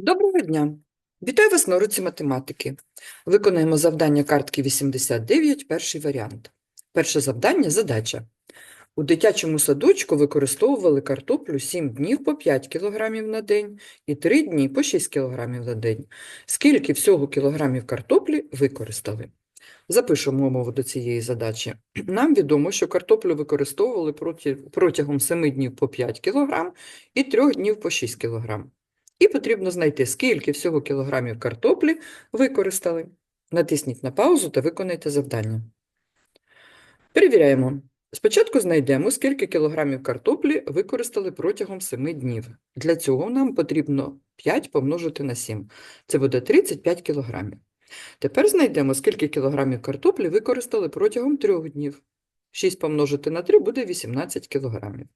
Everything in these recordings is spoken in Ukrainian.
Доброго дня! Вітаю вас на уроці математики. Виконаємо завдання картки 89, перший варіант. Перше завдання – задача. У дитячому садочку використовували картоплю 7 днів по 5 кг на день і 3 дні по 6 кг на день. Скільки всього кілограмів картоплі використали? Запишемо умову до цієї задачі. Нам відомо, що картоплю використовували протягом 7 днів по 5 кг і 3 днів по 6 кг. І потрібно знайти, скільки всього кілограмів картоплі використали. Натисніть на паузу та виконайте завдання. Перевіряємо. Спочатку знайдемо, скільки кілограмів картоплі використали протягом 7 днів. Для цього нам потрібно 5 помножити на 7. Це буде 35 кілограмів. Тепер знайдемо, скільки кілограмів картоплі використали протягом 3 днів. 6 помножити на 3 буде 18 кілограмів.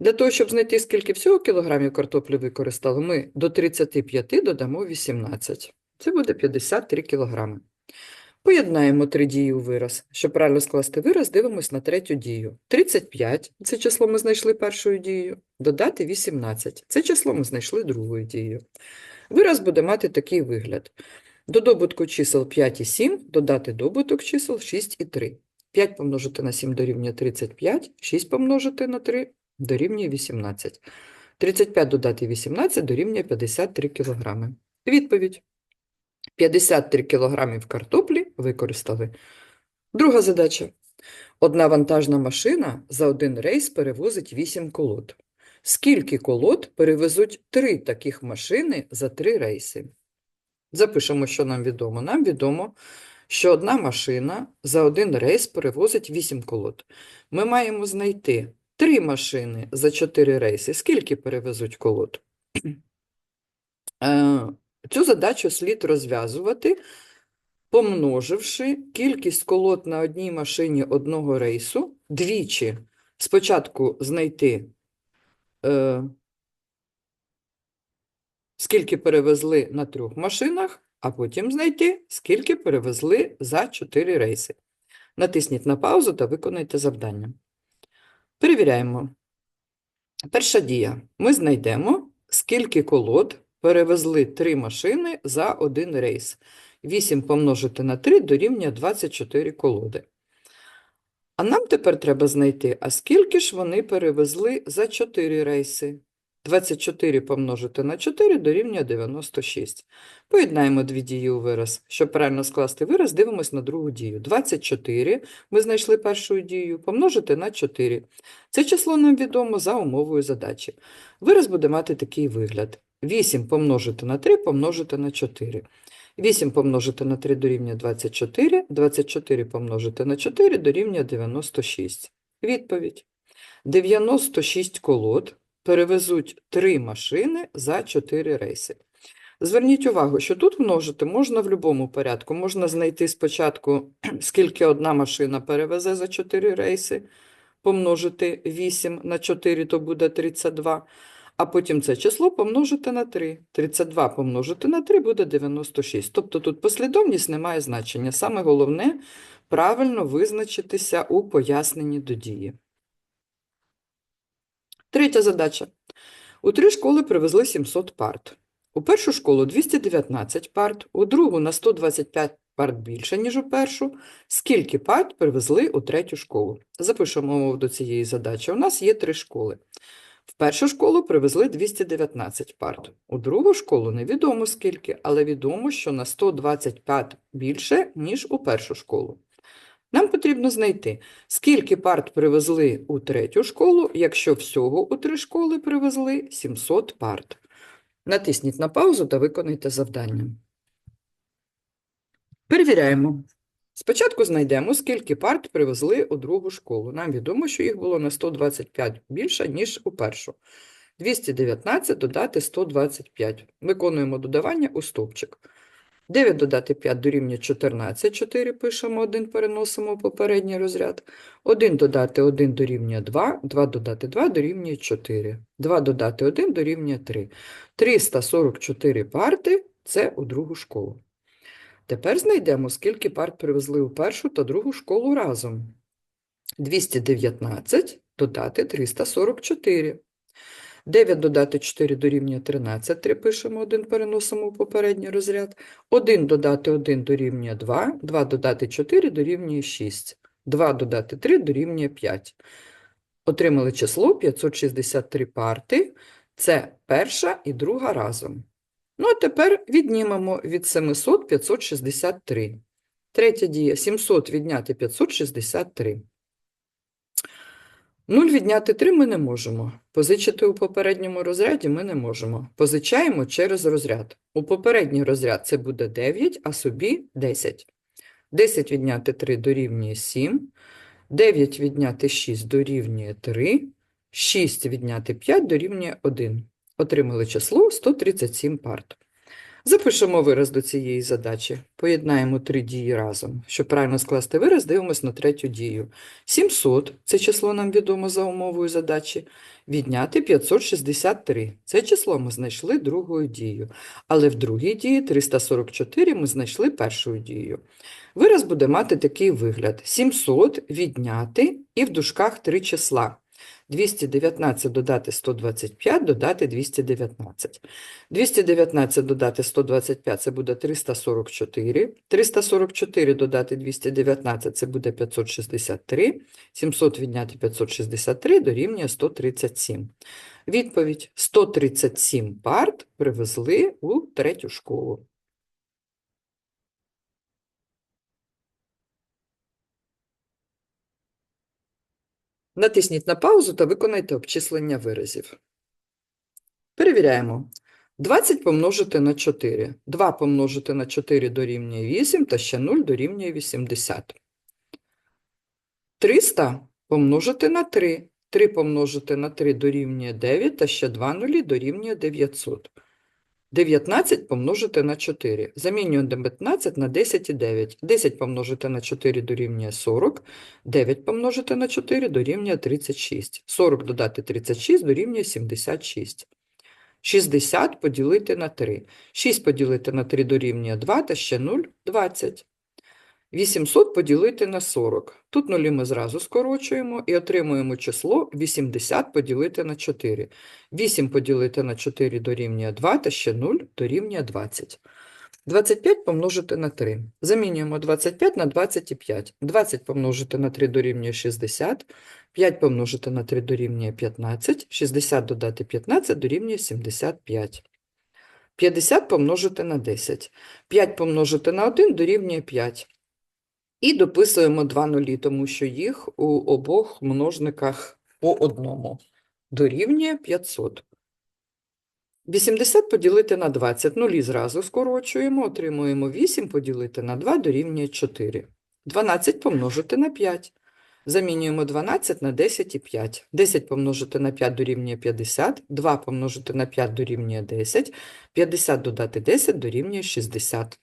Для того, щоб знайти, скільки всього кілограмів картоплі використали, ми до 35 додамо 18. Це буде 53 кілограми. Поєднаємо три дії у вираз. Щоб правильно скласти вираз, дивимось на третю дію. 35 – це число ми знайшли першою дією. Додати 18 – це число ми знайшли другою дією. Вираз буде мати такий вигляд. До добутку чисел 5 і 7 додати добуток чисел 6 і 3. 5 помножити на 7 дорівнює 35, 6 помножити на 3 дорівнює 18. 35 додати 18 дорівнює 53 кілограми. Відповідь. 53 кілограмів картоплі використали. Друга задача. Одна вантажна машина за один рейс перевозить 8 колод. Скільки колод перевезуть три таких машини за три рейси? Запишемо, що нам відомо. Нам відомо, що одна машина за один рейс перевозить 8 колод. Ми маємо знайти три машини за 4 рейси. Скільки перевезуть колод? Е, Цю задачу слід розв'язувати, помноживши кількість колод на одній машині одного рейсу двічі. Спочатку знайти, е, скільки перевезли на трьох машинах, а потім знайти, скільки перевезли за 4 рейси. Натисніть на паузу та виконайте завдання. Перевіряємо. Перша дія. Ми знайдемо, скільки колод перевезли три машини за один рейс. 8 помножити на 3 дорівнює 24 колоди. А нам тепер треба знайти, а скільки ж вони перевезли за 4 рейси. 24 помножити на 4 дорівнює 96. Поєднаємо дві дії у вираз. Щоб правильно скласти вираз, дивимось на другу дію. 24 ми знайшли першу дію, помножити на 4. Це число нам відомо за умовою задачі. Вираз буде мати такий вигляд. 8 помножити на 3 помножити на 4. 8 помножити на 3 дорівнює 24, 24 помножити на 4 дорівнює 96. Відповідь. 96 колод перевезуть 3 машини за 4 рейси. Зверніть увагу, що тут множити можна в будь-якому порядку. Можна знайти спочатку, скільки одна машина перевезе за 4 рейси, помножити 8 на 4, то буде 32, а потім це число помножити на 3. 32 помножити на 3 буде 96. Тобто тут послідовність не має значення. Саме головне – правильно визначитися у поясненні до дії. Третя задача. У три школи привезли 700 парт. У першу школу 219 парт, у другу на 125 парт більше, ніж у першу. Скільки парт привезли у третю школу? Запишемо умову до цієї задачі. У нас є три школи. В першу школу привезли 219 парт. У другу школу невідомо скільки, але відомо, що на 125 більше, ніж у першу школу. Нам потрібно знайти, скільки парт привезли у третю школу, якщо всього у три школи привезли 700 парт. Натисніть на паузу та виконайте завдання. Перевіряємо. Спочатку знайдемо, скільки парт привезли у другу школу. Нам відомо, що їх було на 125 більше, ніж у першу. 219 додати 125. Виконуємо додавання у стовпчик. 9 додати 5 дорівнює 14, 4 пишемо, 1 переносимо у попередній розряд. 1 додати 1 дорівнює 2, 2 додати 2 дорівнює 4. 2 додати 1 дорівнює 3. 344 парти – це у другу школу. Тепер знайдемо, скільки парт привезли у першу та другу школу разом. 219 додати 344. 9 додати 4 дорівнює 13, 3 пишемо, 1 переносимо в попередній розряд. 1 додати 1 дорівнює 2, 2 додати 4 дорівнює 6, 2 додати 3 дорівнює 5. Отримали число 563 парти. Це перша і друга разом. Ну, а тепер віднімемо від 700 563. Третя дія 700 відняти 563. 0 відняти 3 ми не можемо. Позичити у попередньому розряді ми не можемо. Позичаємо через розряд. У попередній розряд це буде 9, а собі 10. 10 відняти 3 дорівнює 7. 9 відняти 6 дорівнює 3. 6 відняти 5 дорівнює 1. Отримали число 137 парт. Запишемо вираз до цієї задачі. Поєднаємо три дії разом. Щоб правильно скласти вираз, дивимося на третю дію. 700 – це число нам відомо за умовою задачі. Відняти 563. Це число ми знайшли другою дією. Але в другій дії 344 ми знайшли першою дією. Вираз буде мати такий вигляд. 700 відняти і в дужках три числа. 219 додати 125, додати 219. 219 додати 125 – це буде 344. 344 додати 219 – це буде 563. 700 відняти 563 дорівнює 137. Відповідь: 137 парт привезли у третю школу. Натисніть на паузу та виконайте обчислення виразів. Перевіряємо. 20 помножити на 4. 2 помножити на 4 дорівнює 8 та ще 0 дорівнює 80. 300 помножити на 3. 3 помножити на 3 дорівнює 9 та ще 2 нулі дорівнює 900. 19 помножити на 4. Замінюємо 19 на 10 і 9. 10 помножити на 4 дорівнює 40. 9 помножити на 4 дорівнює 36. 40 додати 36 дорівнює 76. 60 поділити на 3. 6 поділити на 3 дорівнює 2 та ще 0 – 20. 800 поділити на 40. Тут нулі ми зразу скорочуємо і отримуємо число 80 поділити на 4. 8 поділити на 4 дорівнює 2 та ще 0 дорівнює 20. 25 помножити на 3. Замінюємо 25 на 25. 20 помножити на 3 дорівнює 60. 5 помножити на 3 дорівнює 15. 60 додати 15 дорівнює 75. 50 помножити на 10. 5 помножити на 1 дорівнює 5. І дописуємо два нулі, тому що їх у обох множниках по одному. Дорівнює 500. 80 поділити на 20. Нулі зразу скорочуємо, отримуємо 8 поділити на 2 дорівнює 4. 12 помножити на 5. Замінюємо 12 на 10 і 5. 10 помножити на 5 дорівнює 50. 2 помножити на 5 дорівнює 10. 50 додати 10 дорівнює 60.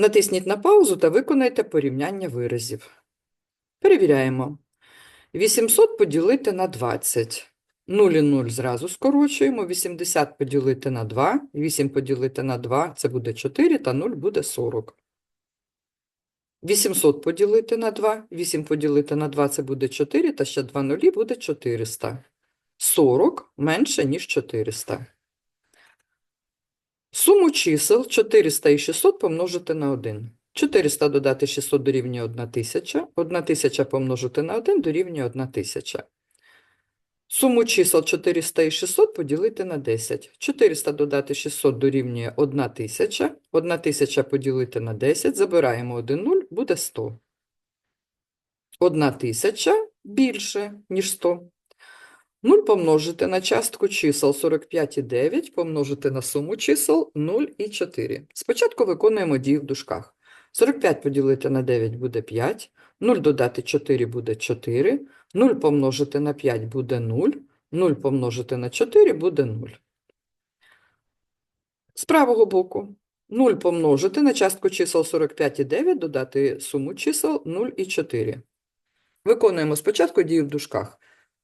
Натисніть на паузу та виконайте порівняння виразів. Перевіряємо. 800 поділити на 20. 0 і 0 зразу скорочуємо. 80 поділити на 2. 8 поділити на 2 – це буде 4, та 0 буде 40. 800 поділити на 2. 8 поділити на 2 – це буде 4, та ще 2 нулі буде 400. 40 менше, ніж 400. Суму чисел 400 і 600 помножити на 1. 400 додати 600 дорівнює 1000. 1000 помножити на 1 дорівнює 1000. Суму чисел 400 і 600 поділити на 10. 400 додати 600 дорівнює 1000. 1000 поділити на 10. Забираємо 1 0, буде 100. 1000 більше, ніж 100. 0 помножити на частку чисел 45 і 9, помножити на суму чисел 0 і 4. Спочатку виконуємо дію в дужках. 45 поділити на 9 буде 5, 0 додати 4 буде 4, 0 помножити на 5 буде 0, 0 помножити на 4 буде 0. З правого боку 0 помножити на частку чисел 45 і 9, додати суму чисел 0 і 4. Виконуємо спочатку дію в дужках.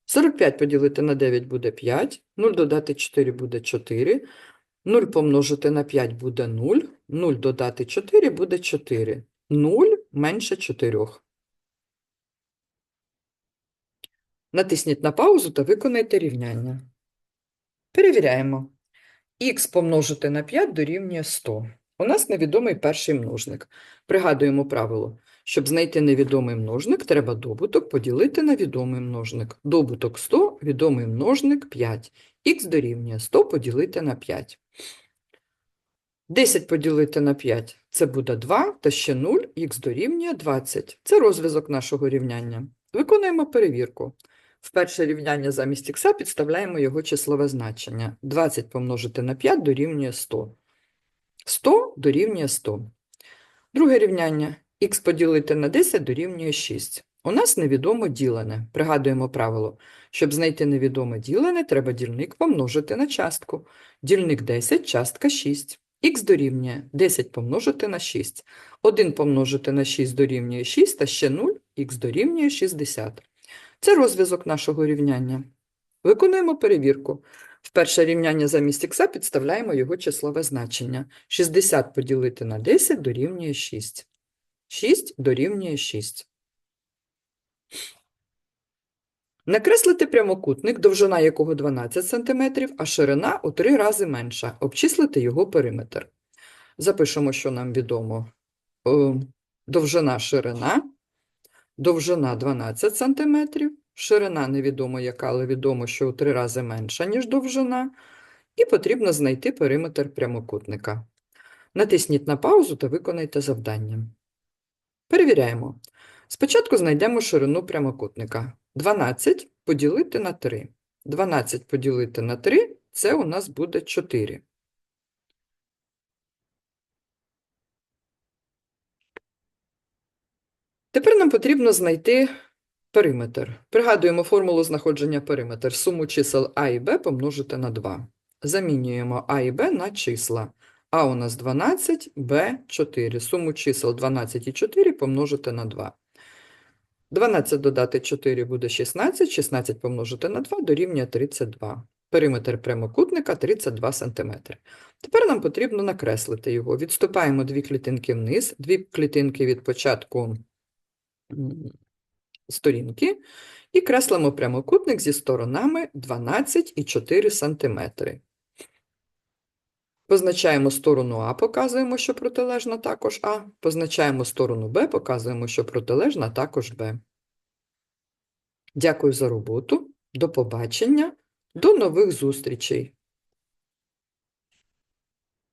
45 поділити на 9 буде 5, 0 додати 4 буде 4, 0 помножити на 5 буде 0, 0 додати 4 буде 4, 0 менше 4. Натисніть на паузу та виконайте рівняння. Перевіряємо. Х помножити на 5 дорівнює 100. У нас невідомий перший множник. Пригадуємо правило. Щоб знайти невідомий множник, треба добуток поділити на відомий множник. Добуток 100, відомий множник 5. Х дорівнює 100 поділити на 5. 10 поділити на 5 – це буде 2, та ще 0, х дорівнює 20. Це розв'язок нашого рівняння. Виконуємо перевірку. В перше рівняння замість х підставляємо його числове значення. 20 помножити на 5 дорівнює 100. 100 дорівнює 100. Друге рівняння. Х поділити на 10 дорівнює 6. У нас невідомо ділене. Пригадуємо правило. Щоб знайти невідоме ділене, треба дільник помножити на частку. Дільник 10, частка 6. х дорівнює 10 помножити на 6. 1 помножити на 6 дорівнює 6, та ще 0, х дорівнює 60. Це розв'язок нашого рівняння. Виконуємо перевірку. В перше рівняння замість х підставляємо його числове значення. 60 поділити на 10 дорівнює 6. 6 дорівнює 6. Накреслити прямокутник, довжина якого 12 см, а ширина у 3 рази менша. Обчислити його периметр. Запишемо, що нам відомо. Е, Довжина ширина. Довжина 12 см. Ширина невідомо яка, але відомо, що у 3 рази менша, ніж довжина. І потрібно знайти периметр прямокутника. Натисніть на паузу та виконайте завдання. Перевіряємо. Спочатку знайдемо ширину прямокутника. 12 поділити на 3. 12 поділити на 3 – це у нас буде 4. Тепер нам потрібно знайти периметр. Пригадуємо формулу знаходження периметр. Суму чисел а і б помножити на 2. Замінюємо а і б на числа. А у нас 12, Б 4. Суму чисел 12 і 4 помножити на 2. 12 додати 4 буде 16, 16 помножити на 2 дорівнює 32. Периметр прямокутника 32 см. Тепер нам потрібно накреслити його. Відступаємо дві клітинки вниз, дві клітинки від початку сторінки і креслимо прямокутник зі сторонами 12 і 4 см. Позначаємо сторону А, показуємо, що протилежна також А. Позначаємо сторону Б, показуємо, що протилежна також Б. Дякую за роботу. До побачення. До нових зустрічей.